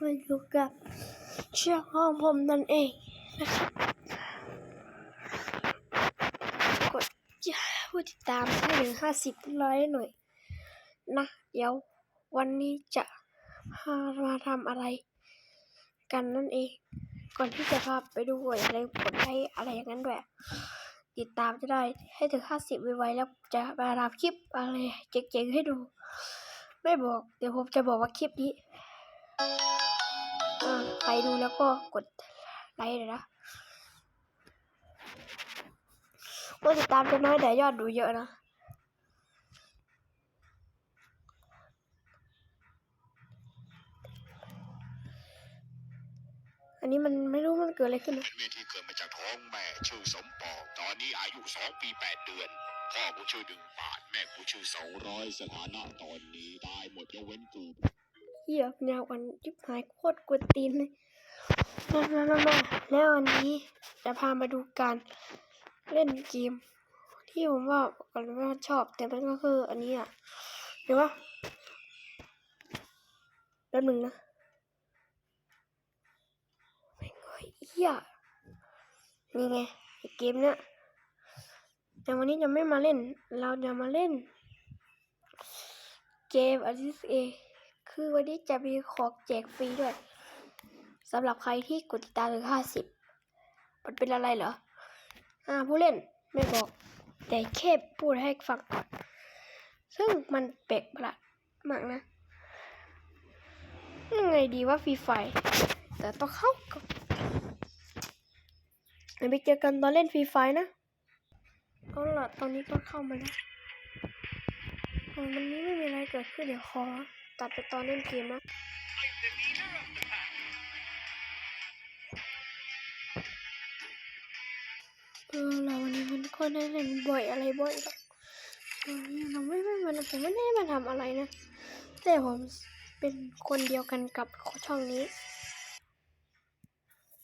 มาอยู่กับเชือกห้องผมนั่นเองนะครับกดผู้ติดตามให้ถึงห้าสิบไลค์หน่อยนะเดี๋ยววันนี้จะพามาทำอะไร กันนั่นเอง ก่อนที่จะพาไปดูหวยอะไรกดไลค์อะไรอย่างนั้นด้วยติดตามจะได้ให้ถึงห้าสิบไวๆแล้วจะมาทำคลิปอะไรเจ๋งๆให้ดู ไม่บอก เดี๋ยวผมจะบอกว่าคลิปนี้ ใครดูแล้วก็กดไลค์เลยนะคนติดตามจะน้อยแต่ยอดดูเยอะนะอันนี้มันไม่รู้มันเกิดอะไรขึ้นนะเมียที่เกิดมาจากท้องแม่ชื่อสมปอง ตอนนี้อายุสองปีแปดเดือน พ่อกูชื่อดึงปาดแม่กูชื่อสองร้อยสถานะตอนนี้ตายหมดยกเว้นกู เหี้ยแนววันยิบหายโคตรกวนตีนเลยมามามามาแล้ววันนี้จะพามาดูการเล่นเกม ที่ผมว่าก่อนว่าชอบ แต่มันก็คือ อันนี้อะเดี๋ยวว่าแป๊บหนึ่งนะแม่งเอ้ยเหี้ยนี่ไงไอเกมเนี้ยแต่วันนี้จะไม่มาเล่น เราจะมาเล่นเกมอ l ิสเอ คือวันนี้จะมีของแจกฟรีด้วยสำหรับใครที่กดติดตามถึงห้าสิบมันเป็นอะไรเหรอ อ่าผู้เล่นไม่บอก แต่แค่พูดให้ฟังก่อน ซึ่งมันแปลกประหลาดมากนะยังไงดีว่าฟรีไฟ แต่ต้องเข้ากับเดี๋ยวไปเจอกันตอนเล่นฟรีไฟนะเอาล่ะตอนนี้ก็เข้ามาแล้ววันนี้ไม่มีอะไรเกิดขึ้นเดี๋ยวขอ ตัดไปตอนเล่นเกมนะเออเราวันนี้มันก็ได้เล่นบ่อยอะไรบ่อยหรอกเราไม่ไม่มันผมไม่ได้มาทำอะไรนะ แต่ผมเป็นคนเดียวกันกับช่องนี้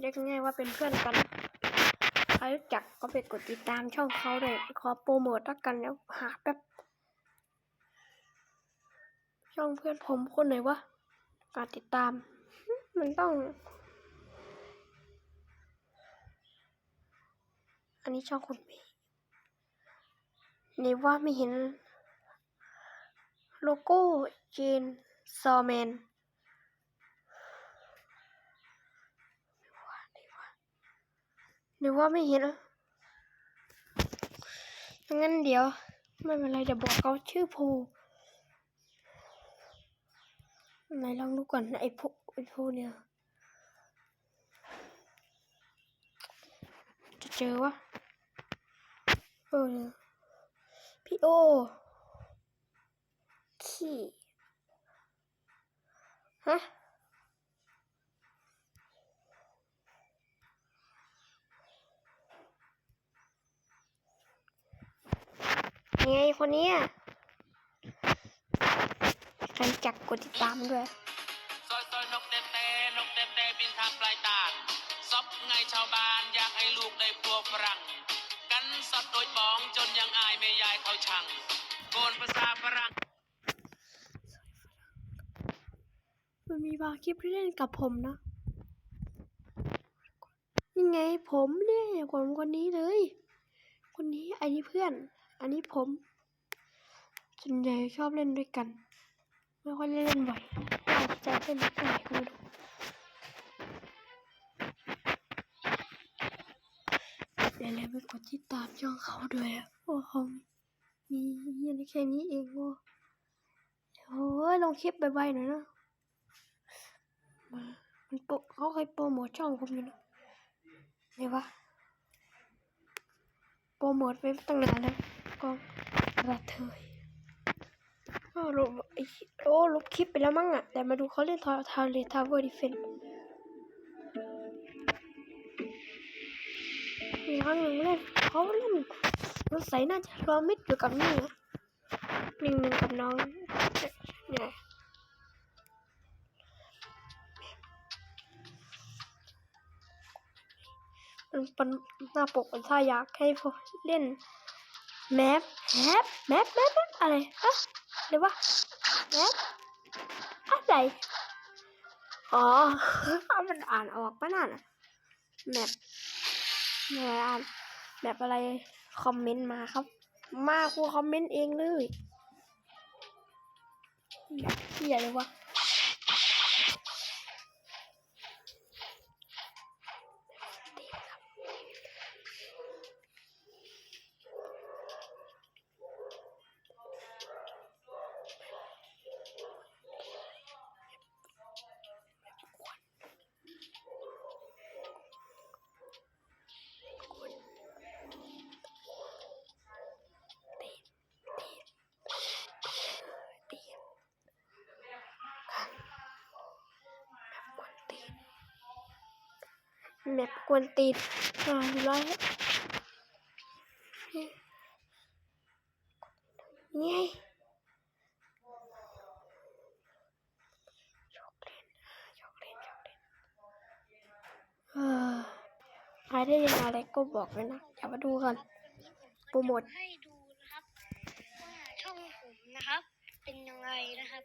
เรียกง่ายว่าเป็นเพื่อนกัน ใครรู้จักก็ไปกดติดตามช่องเขาเลยขอโปรโมทล้วกันแล้วหาแป๊บ ช่องเพื่อนผมคนไหนวะการติดตาม มันต้อง อันนี้ช่องคุณเมย์นี่ว่าไม่เห็น โลโก้เจนซอแมนหรือว่าไม่เห็นงั้นเดี๋ยว ไม่เป็นไรเดี๋ยวบอกเขาชื่อโพ ไหนลองดูก่อนไอพวกไอพวกเนี่ยจะเจอวะเออเนี่ยพี่โอขี้ฮะไงคนนี้อะ ใครจักกดติดตามด้วยซอยซอยนกเต้เต้นกเต้เต้บินทางปลายตาลซอบไงชาวบ้านอยากให้ลูกได้พวกฝรั่ง กันสัตว์โดยบ้องจนยังอายแม่ยายเขาชังโกนภาษาฝรั่งมันมีบางคลิปที่เล่นกับผมนะยังไงผมเนี่ยผมคนนี้เลย คนนี้อันนี้เพื่อน อันนี้ผมส่วนใหญ่ชอบเล่นด้วยกัน ไม่ค่อยเล่นบ่อยอาจจะเล่นไม่ได้ก็ไม่รู้อย่าลืมไปกดติดตามช่องเขาด้วยอะโอ้เขามีเยี่ยนแค่นี้เองโอ้โอ้ยลงคลิปใบๆหน่อยนะมามันโปเขาเคยโปรโมทช่องผมอยู่นะไหนวะโปรโมทไปตั้งนานแล้วกองกระเทย อ้าวลบโอ้ลบคลิปไปแล้วมั้งอะ แต่มาดูเขาเล่นทาวทาวเลทาวเวอร์ดิเฟนมีครั้งหนึ่งเล่นเขาเล่นรถใส่น่าจะรอมิดอยู่กับนี่นะหนึ่งหนึ่งกับน้องเนี่ยมันเป็นหน้าปกมันถ้าอยากให้พวกเล่นแมปแมปแมปแมปแมปอะไรฮะ เดี๋ยววะแมปอะไรอ๋อมันอ่านออกปะนั่นะแมปหน่วยอ่านแมปอะไรคอมเมนต์มาครับ มาครูคอมเมนต์เองเลยแบบเฮียเลยวะ แมปกวนตีนอ่าอยู่ร้อยแล้วนี่ไงชอบเล่นชอบเล่นชอบเล่นเออใครได้ยินอะไรก็บอกเลยนะอย่ามาดูกันโปรโมทให้ดูนะครับว่าช่องผมนะครับ เป็นยังไงนะครับ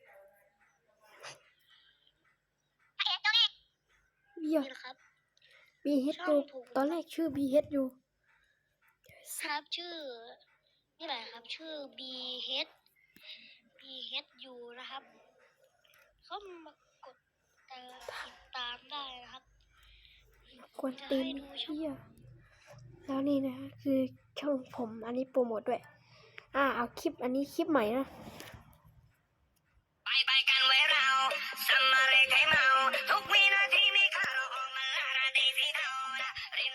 เบี้ยนี่นะครับ บีเฮดอยู่ตอนแรกชื่อบีเฮดอยู่ ครับชื่อ นี่แหละครับ ชื่อ B H B H U นะครับเข้ามากดเอ่อติดตามได้นะครับกวนตีนเชี่ยแล้วนี่นะ คือช่องผมอันนี้โปรโมทด้วย อ่าเอาคลิปอันนี้คลิปใหม่นะ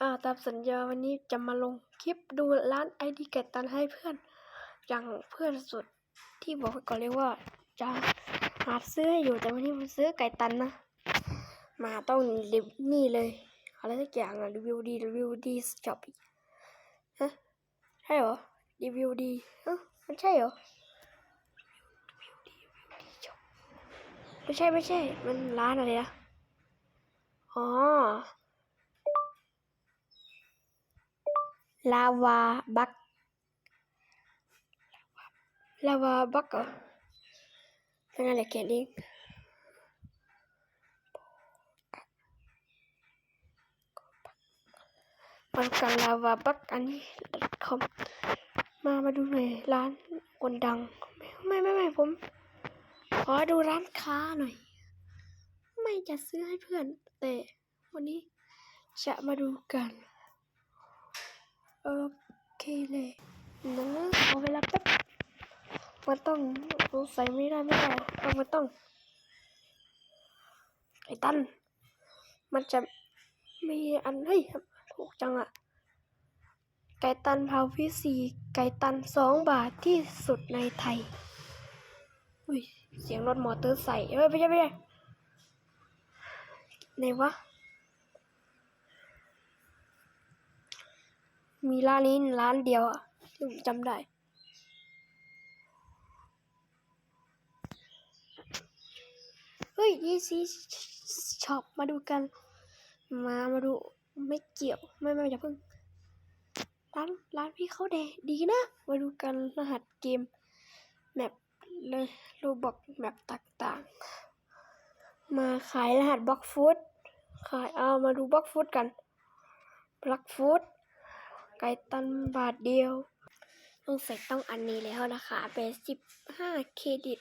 อ่าตามสัญญาวันนี้จะมาลงคลิปดูร้านไอดีเกตตันให้เพื่อน อย่างเพื่อนสุดที่บอกก่อนเลยว่า จะหาซื้อให้อยู่แต่วันนี้ผมซื้อไก่ตันนะ มาต้องรีบนี่เลยอะไรสักอย่างอะรีวิวดีรีวิวดีจบฮะใช่เหรอรีวิวดีฮะมันใช่เหรอไม่ใช่ไม่ใช่ มันร้านอะไรนะอ๋อ ลาวาบักลาวาบักเหรอเป็นอะไรเขียนเองมากันลาวาบักอันนี้ .com มามาดูหน่อยร้านคนดัง ไม่ไม่ไม่ผม ขอดูร้านค้าหน่อย ไม่จะซื้อให้เพื่อน แต่วันนี้จะมาดูกัน โอเคเลยนะขอเวลาแป๊บมันต้องสงสัยไม่ได้ไม่ได้ต้องมันต้อง ไอ้ตัน มันจะมีอันเฮ้ยถูกจังอะไก่ตันเผาพิซีไก่ตันสองบาทที่สุดในไทย อุ้ย เสียงรถมอเตอร์ไซค์เอ้ยไม่ใช่ไม่ใช่ไหนวะ มีร้านนี้ร้านเดียวอะที่ผมจำได้ เฮ้ยยี่ซีช็อปมาดูกัน มามาดูไม่เกี่ยวไม่ไม่อย่าเพิ่งร้านร้านพี่เขาเดดีนะ มาดูกันรหัสเกมแมปเลยโรบอกแมปต่างๆ มาขายรหัสบล็อกฟูดขายเอามาดูบล็อกฟูดกันบล็อกฟูด ไก่ตันบาทเดียวต้องใส่ต้องอันนี้แล้วนะคะ เป็นสิบห้าเครดิต